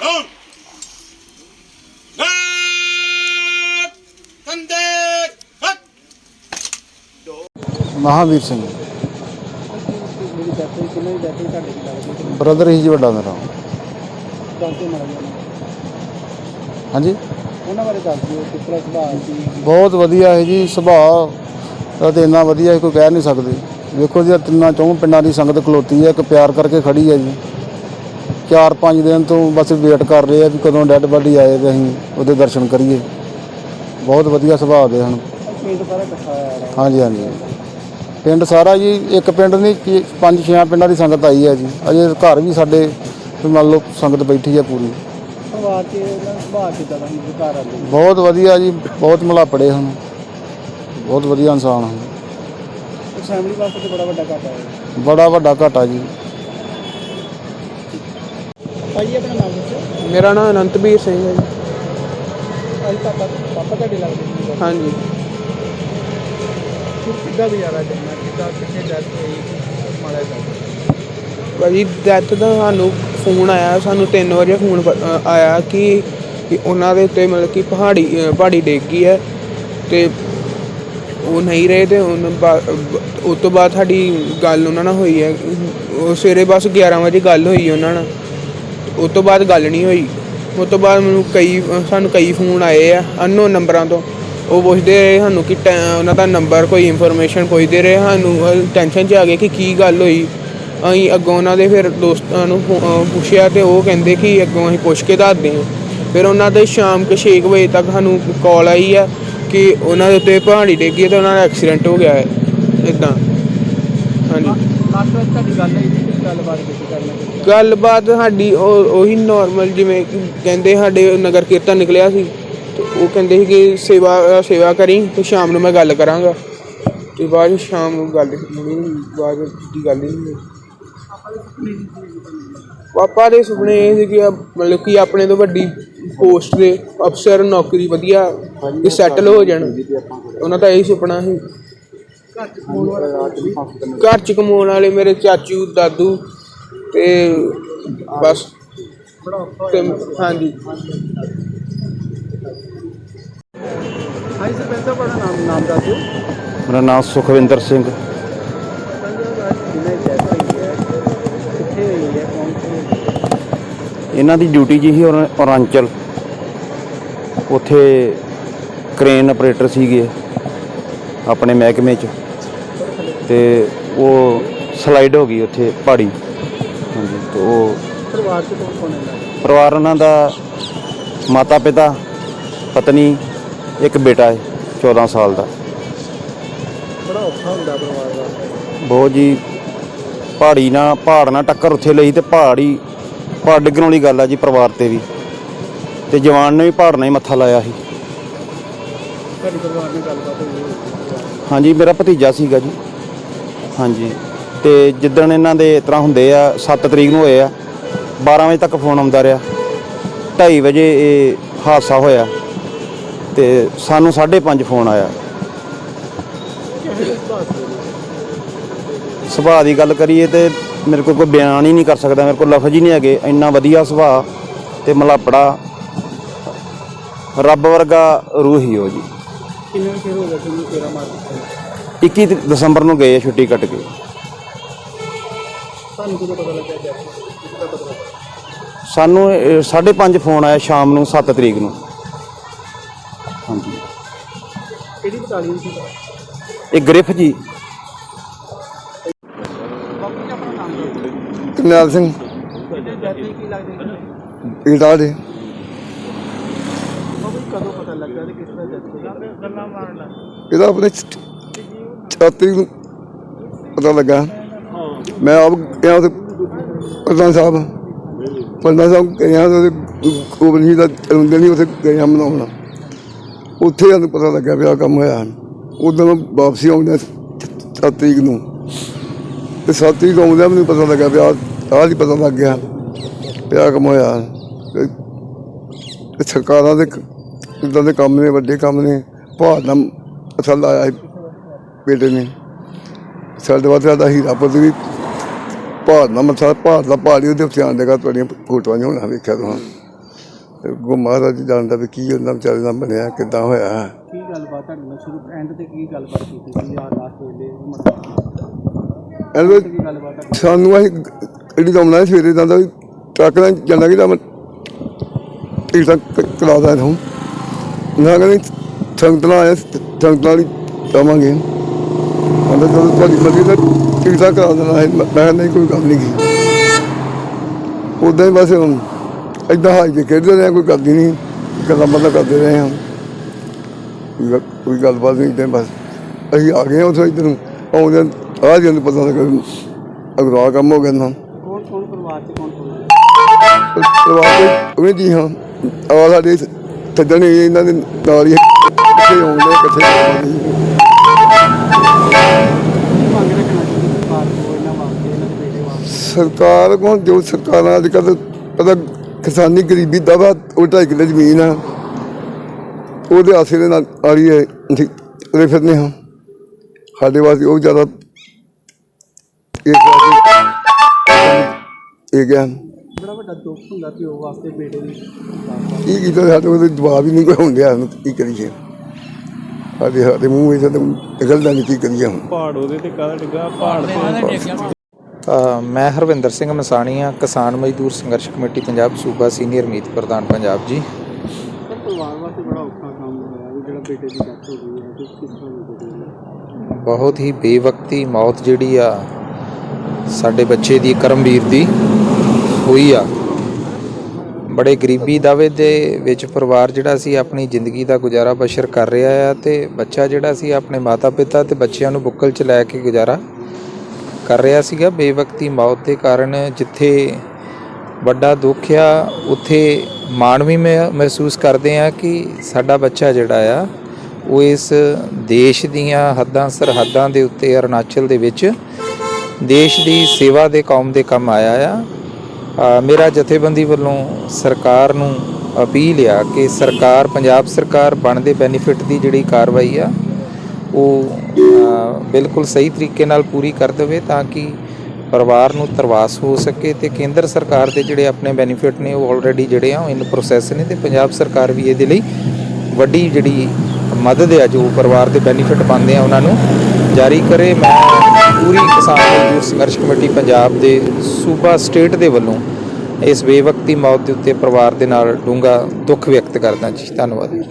Down ਸੱਤ ਕੰਦੇ ਮਹਾਵੀਰ ਸਿੰਘ। ਮੇਰੀ death ਹੋਈ ਕਿੰਨੇ ਦੀ ਡੈਥ ਹੋਈ ਤੁਹਾਡੇ ਕੀ ਲੱਗਦੀ ਬ੍ਰਦਰ ਹੀ ਜੀ ਵੱਡਾ ਮੇਰਾ। ਦੱਸ ਮਾੜਾ ਜਿਹਾ ਹਾਂਜੀ? ਉਹਨਾਂ ਬਾਰੇ ਦੱਸ ਦਿਓ ਕਿਸ ਤਰ੍ਹਾਂ ਸੁਭਾਅ ਸੀ ਬਹੁਤ ਵਧੀਆ ਹੈ ਜੀ, ਸੁਭਾਅ ਦਾ ਤੇ ਇੰਨਾ ਵਧੀਆ ਹੈ, ਕੋਈ ਕਹਿ ਨਹੀਂ ਸਕਦੇ। ਵੇਖੋ ਜੀ, ਆਹ ਤਿੰਨਾਂ ਚੌਂ ਪਿੰਡਾਂ ਦੀ ਸੰਗਤ ਖਲੋਤੀ ਹੈ, ਇੱਕ ਪਿਆਰ ਕਰਕੇ ਖੜੀ ਹੈ ਜੀ। ਚਾਰ ਪੰਜ ਦਿਨ ਤੋਂ ਬਸ ਵੇਟ ਕਰ ਰਹੇ ਆ ਵੀ ਕਦੋਂ ਡੈੱਡ ਬਾਡੀ ਆਏ ਤੇ ਅਸੀਂ ਉਹਦੇ ਦਰਸ਼ਨ ਕਰੀਏ। ਬਹੁਤ ਵਧੀਆ ਸੁਭਾਅ ਦੇ ਹਨ। ਹਾਂਜੀ ਹਾਂਜੀ। ਪਿੰਡ ਸਾਰਾ ਜੀ ਇੱਕ ਪਿੰਡ ਨਹੀਂ ਪੰਜ ਛੇ ਪਿੰਡਾਂ ਦੀ ਸੰਗਤ ਆਈ ਹੈ ਜੀ। ਅਜੇ ਘਰ ਵੀ ਸਾਡੇ ਮੰਨ ਲਓ ਸੰਗਤ ਬੈਠੀ ਹੈ ਪੂਰੀ। ਪਰਿਵਾਰ 'ਚ ਉਹਨਾਂ ਦਾ ਸੁਭਾਅ ਕਿੱਦਾਂ ਦਾ ਸੀ ਘਰ ਆਉਂਦੇ ਬਹੁਤ ਵਧੀਆ ਜੀ ਬਹੁਤ ਮਲਾਪੜੇ ਹਨ। ਬਹੁਤ ਵਧੀਆ ਇਨਸਾਨ ਹਨ। ਫੈਮਿਲੀ ਵਾਸਤੇ ਬੜਾ ਵੱਡਾ ਘਾਟਾ ਹੈ। ਬੜਾ ਵੱਡਾ ਘਾਟਾ ਜੀ। ਭਾਈ ਆਪਣਾ ਨਾਮ ਦੱਸੋ। ਮੇਰਾ ਨਾਮ ਅਨੰਤਵੀਰ ਸਿੰਘ ਹੈ ਜੀ। ਅੱਜ ਪਾਪਾ ਪਾਪਾ ਤੁਹਾਡੇ ਲੱਗਦੇ ਸੀ ਹਾਂਜੀ। ਕਿੱਦਾਂ ਗੁਜ਼ਾਰਾ ਕਰਨਾ? ਕਿੱਦਾਂ ਕਿੱਥੇ ਡੈਥ ਹੋਈ? ਮਾੜਾ ਜਿਹਾ ਭਾਜੀ ਡੈਥ ਦਾ ਸਾਨੂੰ ਫੋਨ ਆਇਆ ਸਾਨੂੰ 3 ਵਜੇ ਫੋਨ ਆਇਆ ਕਿ ਕਿ ਉਹਨਾਂ ਦੇ ਉੱਤੇ ਮਤਲਬ ਕਿ ਪਹਾੜੀ ਅ, ਪਹਾੜੀ ਡਿੱਗ ਗਈ ਹੈ ਤੇ ਉਹ ਨਹੀਂ ਰਹੇ ਤੇ ਬਾ- ਬ- ਉਸ ਤੋਂ ਬਾਅਦ ਸਾਡੀ ਗੱਲ ਉਹਨਾਂ ਨਾਲ ਹੋਈ ਹੈ। ਉਹ ਸਵੇਰੇ ਬਸ 11 ਵਜੇ ਗੱਲ ਹੋਈ ਉਹਨਾਂ ਨਾਲ। ਉਸ ਤੋਂ ਬਾਅਦ ਗੱਲ ਨਹੀਂ ਹੋਈ। ਉਸ ਤੋਂ ਬਾਅਦ ਮੈਨੂੰ ਕਈ, ਸਾਨੂੰ ਕਈ ਫੋਨ ਆਏ ਆ ਅਨਨੋਨ ਨੰਬਰਾਂ ਤੋਂ। ਉਹ ਪੁੱਛਦੇ ਰਹੇ ਸਾਨੂੰ ਕਿ ਟੈ- ਉਹਨਾਂ ਦਾ ਨੰਬਰ ਕੋਈ ਇਨਫੋਰਮੇਸ਼ਨ ਪੁੱਛਦੇ ਰਹੇ, ਸਾਨੂੰ ਟੈਨਸ਼ਨ 'ਚ ਆ ਗਏ ਕਿ ਕੀ ਗੱਲ ਹੋਈ। ਅਸੀਂ ਅੱਗੋਂ ਉਹਨਾਂ ਦੇ ਫਿਰ ਦੋਸਤਾਂ ਨੂੰ ਫੋ- ਪੁੱਛਿਆ ਤੇ ਉਹ ਕਹਿੰਦੇ ਕਿ ਅੱਗੋਂ ਅਸੀਂ ਪੁੱਛ ਕੇ ਦੱਸਦੇ ਹਾਂ। ਫਿਰ ਉਹਨਾਂ ਦੇ ਸ਼ਾਮ ਕੇ 6 ਵਜੇ ਤੱਕ ਸਾਨੂੰ ਕਾਲ ਆਈ ਆ ਕਿ ਉਹਨਾਂ ਦੇ ਉੱਤੇ ਪਹਾੜੀ ਡਿੱਗੀ ਹੈ ਤੇ ਉਹਨਾਂ ਦਾ ਐਕਸੀਡੈਂਟ ਹੋ ਗਿਆ ਹੈ। ਇਦਾਂ ਹਾਂਜੀ। ਲਾਸਟ ਵਾਰ ਤੁਹਾਡੀ ਗੱਲ ਹੋਈ ਸੀ ਗੱਲਬਾਤ ਕੀਤੀ ਕਰਨਾ ਗੱਲਬਾਤ ਸਾਡੀ ਉਹ ਉਹੀ ਨਾਰਮਲ ਜਿਵੇਂ ਕਿ ਕਹਿੰਦੇ ਸਾਡੇ ਨਗਰ ਕੀਰਤਨ ਨਿਕਲਿਆ ਸੀ ਤੇ ਉਹ ਕਹਿੰਦੇ ਸੀ ਕਿ ਸੇਵਾ ਸੇਵਾ ਕਰੀ ਤੇ ਸ਼ਾਮ ਨੂੰ ਮੈਂ ਗੱਲ ਕਰਾਂਗਾ। ਤੇ ਬਾਅਦ 'ਚ ਸ਼ਾਮ ਨੂੰ ਗੱਲ ਨਹੀਂ ਹੋਈ, ਬਾਅਦ ਦੀ ਗੱਲ ਹੀ ਨਹੀਂ ਹੋਈ। ਪਾਪਾ ਦੇ ਸੁਪਨੇ ਇਹ ਸੀ ਕਿ ਆ- ਮਤਲਬ ਕਿ ਆਪਣੇ ਤੋਂ ਵੱਡੀ ਪੋਸਟ ਦੇ ਅਫਸਰ ਨੌਕਰੀ ਵਧੀਆ ਤੇ ਸੈਟਲ ਹੋ ਜਾਣ। ਉਹਨਾਂ ਦਾ ਇਹੀ ਸੁਪਨਾ ਸੀ। ਘਰ ਚ ਕਮਾਉਣ ਵਾਲੇ ਮੇਰੇ ਚਾਚੂ ਦਾਦੂ ਤੇ ਬਸ ਤੇ ਹਾਂਜੀ। ਹਾਂਜੀ ਸਰਪੰਚ ਸਾਹਿਬ ਆਪਣਾ ਨਾਮ ਨਾਮ ਦੱਸ ਦਿਓ। ਮੇਰਾ ਨਾਮ ਸੁਖਵਿੰਦਰ ਸਿੰਘ। ਹੋਈ ਹੋਈ ਇਹਨਾਂ ਦੀ ਡਿਊਟੀ ਜੀ ਸੀ ਔਰ- ਔਰਾਂਚਲ। ਉੱਥੇ ਕ੍ਰੇਨ ਆਪਰੇਟਰ ਸੀਗੇ ਆਪਣੇ ਮਹਿਕਮੇ 'ਚ। ਤੇ ਉਹ ਸਲਾਈਡ ਹੋ ਗਈ ਉੱਥੇ ਪਹਾੜੀ। ਉਹ ਪਰਿਵਾਰ 'ਚ ਕੌਣ ਕੌਣ ਹੈ ਪਰਿਵਾਰ ਉਹਨਾਂ ਦਾ ਮਾਤਾ ਪਿਤਾ ਪਤਨੀ ਇੱਕ ਬੇਟਾ ਹੈ 14 ਸਾਲ ਦਾ। ਬੜਾ ਔਖਾ ਹੁੰਦਾ ਪਰਿਵਾਰ ਦਾ। ਬਹੁਤ ਜੀ ਪਹਾੜੀ ਨਾਲ ਪਹਾੜ ਨਾਲ ਟੱਕਰ ਉੱਥੇ ਲਈ ਤੇ ਪਹਾੜੀ ਪਹਾੜ ਡਿੱਗਣ ਵਾਲੀ ਗੱਲ ਆ ਜੀ ਪਰਿਵਾਰ ਤੇ ਵੀ। ਤੇ ਜਵਾਨ ਨੇ ਵੀ ਪਹਾੜ ਨਾਲ ਹੀ ਮੱਥਾ ਲਾਇਆ ਸੀ। ਤੁਹਾਡੀ ਪਰਿਵਾਰ ਨਾਲ ਗੱਲਬਾਤ ਹੋਈ ਹੈ ਹਾਂਜੀ ਮੇਰਾ ਭਤੀਜਾ ਸੀਗਾ ਜੀ। ਹਾਂਜੀ। ਤੇ ਜਿੱਦਣ ਇਹਨਾਂ ਦੇ ਇਸ ਤਰ੍ਹਾਂ ਹੁੰਦੇ ਆ 7 ਤਰੀਕ ਨੂੰ ਹੋਏ ਆ 12 ਵਜੇ ਤੱਕ ਫੋਨ ਆਉਂਦਾ ਰਿਹਾ। 2:30 ਵਜੇ ਇਹ ਹਾਦਸਾ ਹੋਇਆ ਤੇ ਸਾਨੂੰ 5:30 ਫੋਨ ਆਇਆ। ਸੁਭਾਅ ਦੀ ਗੱਲ ਕਰੀਏ ਤੇ ਮੇਰੇ ਕੋਲ ਕੋਈ ਬਿਆਨ ਹੀ ਨਹੀਂ ਕਰ ਸਕਦਾ ਮੇਰੇ ਕੋਲ ਲਫ਼ਜ਼ ਹੀ ਨਹੀਂ ਹੈਗੇ। ਇੰਨਾ ਵਧੀਆ ਸੁਭਾਅ ਤੇ ਮਲਾਪੜਾ ਰੱਬ ਵਰਗਾ ਰੂਹ ਹੀ ਜੀ। ਕਿੰਨੇ ਚਿਰ ਹੋ ਗਿਆ ਤੁਹਾਨੂੰ ਤੇਰਾ ਮਾਰ ਦਿੱਤਾ? 21 ਦ- ਦਸੰਬਰ ਨੂੰ ਗਏ ਛੁੱਟੀ ਕੱਟ ਕੇ। ਤੁਹਾਨੂੰ ਕਿਦੋਂ ਪਤਾ ਲੱਗਾ ਜਦ ਕਿੱਦਾਂ ਪਤਾ ਲੱਗਾ ਸਾਨੂੰ 5:30 ਫੋਨ ਆਇਆ ਸ਼ਾਮ ਨੂੰ 7 ਤਰੀਕ ਨੂੰ। ਹਾਂਜੀ। ਕਿਹੜੀ ਬਟਾਲੀਅਨ ਸੀ? ਇਹ ਗ੍ਰਿਫ ਜੀ। ਬਾਪੂ ਜੀ ਆਪਣਾ ਨਾਮ ਦੱਸੋ। ਕਰਨੈਲ ਸਿੰਘ। ਕੀ ਲੱਗਦੇ ਈਟਾ ਦੇ। ਬਾਪੂ ਜੀ ਕਦੋਂ ਪਤਾ ਲੱਗਾ ਤੇ ਕਿਸ ਤਰ੍ਹਾਂ ਹੋਈ ਗੱਲਾਂ ਮਾਰਨ ਇਹਦਾ ਆਪਣੇ ਛਾਤੀ ਨੂੰ ਪਤਾ ਲੱਗਾ। ਮੈਂ ਆਪ ਗਿਆ ਉੱਥੇ ਪ੍ਰਧਾਨ ਸਾਹਿਬ ਪ੍ਰਧਾਨ ਸਾਹਿਬ ਗਿਆ ਉੱਥੇ ਕੋਬਲ ਜੀ ਦਾ ਜਨਮ ਦਿਨ ਹੀ ਉੱਥੇ ਗਿਆ ਮਨਾਉਣ। ਉੱਥੇ ਸਾਨੂੰ ਪਤਾ ਲੱਗਿਆ ਵੀ ਆਹ ਕੰਮ ਹੋਇਆ ਉਦੋਂ ਵਾਪਸੀ ਆਉਂਦੇ 7 ਤਰੀਕ ਨੂੰ। ਤੇ ਸਾਥੀ ਗਾਉਂਦਿਆਂ ਮੈਨੂੰ ਪਤਾ ਲੱਗਿਆ ਵੀ ਆਹ ਆਹ ਨਹੀਂ ਪਤਾ ਲੱਗ ਗਿਆ। ਵੀ ਆਹ ਕੰਮ ਹੋਇਆ ਤੇ ਸਰਕਾਰਾਂ ਦੇ ਇਦਾਂ ਦੇ ਕੰਮ ਨੇ, ਵੱਡੇ ਕੰਮ ਨੇ। ਭਾਰ ਦਾ ਅਸਲ ਆਇਆ ਬੇਟੇ ਨੇ। ਸਾਡੇ ਵਾਸਤੇ ਸਾਡਾ ਹੀਰਾ ਪੁੱਤ ਵੀ ਭਾਰਤ ਦਾ ਮੱਥਾ ਭਾਰਤ ਦਾ ਪਹਾੜੀ ਉਹਦੇ ਆਉਣ ਦੇਗਾ ਤੁਹਾਡੀਆਂ ਫੋਟੋਆਂ ਨਹੀਂ ਹੋਣਾ ਵੇਖਿਆ ਤੁਹਾਂ ਤੇ ਗੁਰੂ ਮਹਾਰਾਜ ਜੀ ਜਾਣਦਾ ਵੀ ਕੀ ਉਹਨਾਂ ਵਿਚਾਰੇ ਨਾਲ ਬਣਿਆ ਕਿੱਦਾਂ ਹੋਇਆ। ਕੀ ਗੱਲਬਾਤ ਤੁਹਾਡੇ ਨਾਲ ਸ਼ੁਰੂ ਐਂਡ ਤੇ ਕੀ ਗੱਲਬਾਤ ਕੀਤੀ ਸੀ ਯਾਰ ਲਾਸਟ ਵੇਲੇ ਤੁਹਾਡੀ? ਸਾਨੂੰ ਅਸੀਂ ਜਿਹੜੀ ਦਮਨਾ ਸਵੇਰੇ ਜਾਂਦਾ ਵੀ ਟਰੱਕ ਨਾਲ ਜਾਂਦਾ ਕਿ ਮੈਂ ਟਿਕਟਾਂ ਕ- ਕਰਾਦਾ ਹਾਂ ਨਾ ਕਹਿੰਦੇ ਸੰਗਤ ਨਾਲ ਆਇਆ ਸੰਗਤ ਨਾਲ ਹੀ ਜਾਵਾਂਗੇ। ਕਹਿੰਦਾ ਜਦੋਂ ਤੁਹਾਡੀ ਮਰਜ਼ੀ ਤਾਂ ਟਿਕਟਾਂ ਕਰਾ ਦੇਣਾ ਹੈ ਮੈਂ ਨਹੀਂ ਕੋਈ ਗੱਲ ਨਹੀਂ ਗੀ। ਉਦਾਂ ਹੀ ਬਸ ਇਦਾਂ ਹਾਈ ਕੇ ਖੇਡਦੇ ਰਹੇ ਕੋਈ ਕਰਦੀ ਨਹੀਂ ਗੱਲਾਂ ਬਾਤਾਂ ਕਰਦੇ ਰਹੇ ਹਾਂ। ਕੋਈ ਗੱਲ- ਕੋਈ ਗੱਲਬਾਤ ਨਹੀਂ ਹੀ ਬਸ। ਅਸੀਂ ਆ ਗਏ ਉੱਥੋਂ ਇੱਧਰ ਨੂੰ। ਆਉਂਦੇ ਆ ਜੀ ਨੂੰ ਪਤਾ ਲੱਗਾ ਅਗਵਾ ਕੰਮ ਹੋ ਗਿਆ ਨਾ। ਕੌਣ ਕੌਣ ਪਰਿਵਾਰ ਚ ਕੌਣ ਕੌਣ? ਪਰਿਵਾਰ ਦੇ ਜੀ ਹਾਂ। ਆ ਸਾਡੇ ਸੱਜਣ ਹੀ ਇਹਨਾਂ ਦੇ ਨਾਲ ਹੀ ਆਉਂਦੇ ਆਉਂਦੇ ਸਰਕਾਰ ਕੋਲ ਜੋ ਸਰਕਾਰਾਂ ਅੱਜ ਕੱਲ੍ਹ ਪਤਾ ਕਿਸਾਨੀ ਗਰੀਬੀ ਦਾ ਵਾ ਉਹ ਢਾਈ ਕਿੱਲੇ ਜ਼ਮੀਨ ਆ। ਉਹਦੇ ਆਸੇ ਦੇ ਨਾਲ ਆ ਰਹੀ ਹੈ ਤੁਰੇ ਫਿਰਦੇ ਹਾਂ। ਸਾਡੇ ਵਾਸਤੇ ਉਹ ਜ਼ਿਆਦਾ ਇਹ ਗਿਆ। ਬੜਾ ਵੱਡਾ ਦੁੱਖ ਹੁੰਦਾ ਪਿਓ ਵਾਸਤੇ ਬੇਟੇ ਦੀ ਕੀ ਕੀਤਾ ਸਾਡੇ ਕੋਲ ਤਾਂ ਜਵਾਬ ਹੀ ਨਹੀਂ ਕੋਈ ਹੁੰਦਿਆ ਕੀ ਕਰੀਏ? ਸਾਡੇ ਸਾਡੇ ਮੂੰਹ ਵਿੱਚ ਤਾਂ ਨਿਕਲਦਾ ਨਹੀਂ ਕੀ ਕਰੀਏ ਹੁਣ? ਪਹਾੜ ਉਹਦੇ ਤੇ ਕਾਹਦਾ ਡਿੱਗਾ? ਪਹਾੜ ਅ, ਮੈਂ ਹਰਵਿੰਦਰ ਸਿੰਘ ਮਸਾਣੀਆ ਕਿਸਾਨ ਮਜ਼ਦੂਰ ਸੰਘਰਸ਼ ਕਮੇਟੀ ਪੰਜਾਬ ਸੂਬਾ ਸੀਨੀਅਰ ਮੀਤ ਪ੍ਰਧਾਨ ਪੰਜਾਬ ਜੀ। ਪਰ ਪਰਿਵਾਰ ਵਾਸਤੇ ਬੜਾ ਔਖਾ ਕੰਮ ਹੋਇਆ ਵੀ ਜਿਹੜਾ ਬੇਟੇ ਦੀ ਡੈਥ ਹੋ ਗਈ ਹੈ ਤੇ ਕਿਸ ਤਰ੍ਹਾਂ ਦੀ ਬੇਟੇ ਦੀ ਬਹੁਤ ਹੀ ਬੇਵਕਤੀ ਮੌਤ ਜਿਹੜੀ ਆ ਸਾਡੇ ਬੱਚੇ ਦੀ ਕਰਮਵੀਰ ਦੀ ਹੋਈ ਆ। ਬੜੇ ਗਰੀਬੀ ਦਾਵੇ ਦੇ ਵਿੱਚ ਪਰਿਵਾਰ ਜਿਹੜਾ ਸੀ ਆਪਣੀ ਜ਼ਿੰਦਗੀ ਦਾ ਗੁਜ਼ਾਰਾ ਬਸ਼ਰ ਕਰ ਰਿਹਾ ਆ ਤੇ ਬੱਚਾ ਜਿਹੜਾ ਸੀ ਆਪਣੇ ਮਾਤਾ-ਪਿਤਾ ਤੇ ਬੱਚਿਆਂ ਨੂੰ ਬੁੱਕਲ 'ਚ ਲੈ ਕੇ ਗੁਜ਼ਾਰਾ ਕਰ ਰਿਹਾ ਸੀਗਾ, ਬੇਵਕਤੀ ਮੌਤ ਦੇ ਕਾਰਨ ਜਿੱਥੇ ਵੱਡਾ ਦੁੱਖ ਆ, ਉੱਥੇ ਮਾਣ ਵੀ ਮੈਂ ਮਹਿਸੂਸ ਕਰਦੇ ਆ ਕਿ ਸਾਡਾ ਬੱਚਾ ਜਿਹੜਾ ਆ, ਉਹ ਇਸ ਦੇਸ਼ ਦੀਆਂ ਹੱਦਾਂ, ਸਰਹੱਦਾਂ ਦੇ ਉੱਤੇ, ਅਰੁਣਾਚਲ ਦੇ ਵਿੱਚ ਦੇਸ਼ ਦੀ ਸੇਵਾ ਦੇ ਕੌਮ ਦੇ ਕੰਮ ਆਇਆ ਆ। ਮੇਰਾ ਜਥੇਬੰਦੀ ਵੱਲੋਂ ਸਰਕਾਰ ਨੂੰ ਅਪੀਲ ਆ ਕਿ ਸਰਕਾਰ, ਪੰਜਾਬ ਸਰਕਾਰ ਬਣਦੇ ਬੈਨੀਫਿਟ ਦੀ ਜਿਹੜੀ ਕਾਰਵਾਈ ਆ, ਉਹ ਬਿਲਕੁਲ ਸਹੀ ਤਰੀਕੇ ਨਾਲ ਪੂਰੀ ਕਰ ਦੇਵੇ ਤਾਂ ਕਿ ਪਰਿਵਾਰ ਨੂੰ ਤਰਵਾਸ ਹੋ ਸਕੇ ਤੇ ਕੇਂਦਰ ਸਰਕਾਰ ਦੇ ਜਿਹੜੇ ਆਪਣੇ ਬੈਨੀਫਿਟ ਨੇ ਉਹ ਆਲਰੇਡੀ ਜਿਹੜੇ ਆ ਉਹ ਇਨ ਪ੍ਰੋਸੈਸ ਨੇ ਤੇ ਪੰਜਾਬ ਸਰਕਾਰ ਵੀ ਇਹਦੇ ਲਈ ਵੱਡੀ ਜਿਹੜੀ ਮਦਦ ਆ ਜੋ ਪਰਿਵਾਰ ਦੇ ਬੈਨੀਫਿਟ ਪਾਉਂਦੇ ਆ ਉਹਨਾਂ ਨੂੰ ਜਾਰੀ ਕਰੇ। ਮੈਂ ਪੂਰੀ ਕਿਸਾਨ ਮਜ਼ਦੂਰ ਸੰਘਰਸ਼ ਕਮੇਟੀ ਪੰਜਾਬ ਦੇ ਸੂਬਾ ਸਟੇਟ ਦੇ ਵੱਲੋਂ ਇਸ ਬੇਵਕਤੀ ਮੌਤ ਦੇ ਉੱਤੇ ਪਰਿਵਾਰ ਦੇ ਨਾਲ ਡੂੰਘਾ ਦੁੱਖ ਵਿਅਕਤ ਕਰਦਾ ਜੀ। ਧੰਨਵਾਦ।